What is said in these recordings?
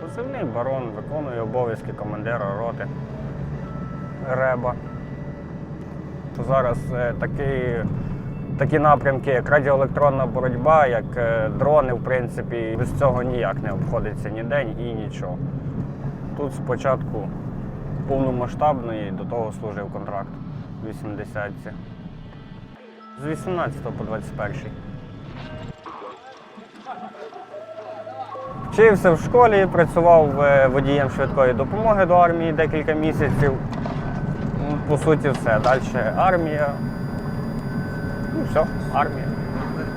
Позивний барон виконує обов'язки командира роти Реба. Зараз е, такі, такі напрямки, як радіоелектронна боротьба, як е, дрони, в принципі, без цього ніяк не обходиться ні день і нічого. Тут спочатку повномасштабної, до того служив контракт в 80-ці. З 18 по 21. Вчився в школі, працював е, водієм швидкої допомоги до армії декілька місяців. Ну, По суті, все. Далі армія. Ну, все, армія.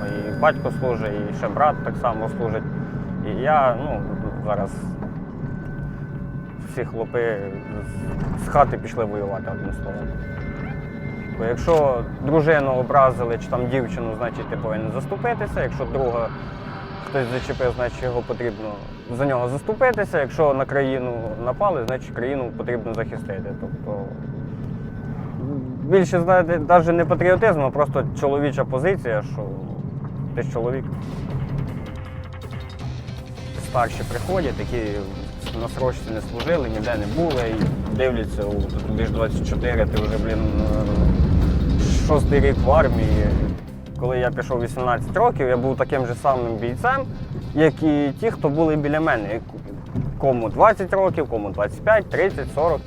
І батько служить, і ще брат так само служить. І я, ну, зараз всі хлопи з- хати пішли воювати одним словом. Бо якщо дружину образили чи там дівчину, значить ти повинен заступитися. Якщо друга хтось зачепив, значить його потрібно за нього заступитися. Якщо на країну напали, значить країну потрібно захистити. Тобто більше знаєте, навіть не патріотизм, а просто чоловіча позиція, що ти ж чоловік. Старші приходять, які на срочці не служили, ніде не були, і дивляться, у тобі ж 24, ти вже, блін, е, шостий рік в армії. Коли я пішов 18 років, я був таким же самим бійцем, як і ті, хто були біля мене. Кому 20 років, кому 25, 30, 40.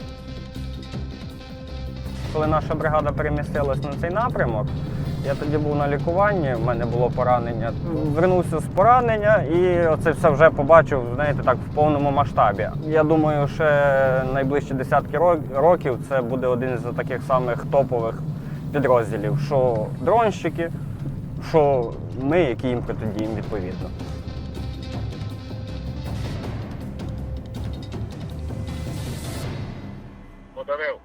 Коли наша бригада перемістилась на цей напрямок, я тоді був на лікуванні, в мене було поранення. Вернувся з поранення і оце все вже побачив, знаєте, так в повному масштабі. Я думаю, ще найближчі десятки років це буде один з таких самих топових підрозділів, що дронщики, що ми, які їм протидіємо відповідно. Подарив.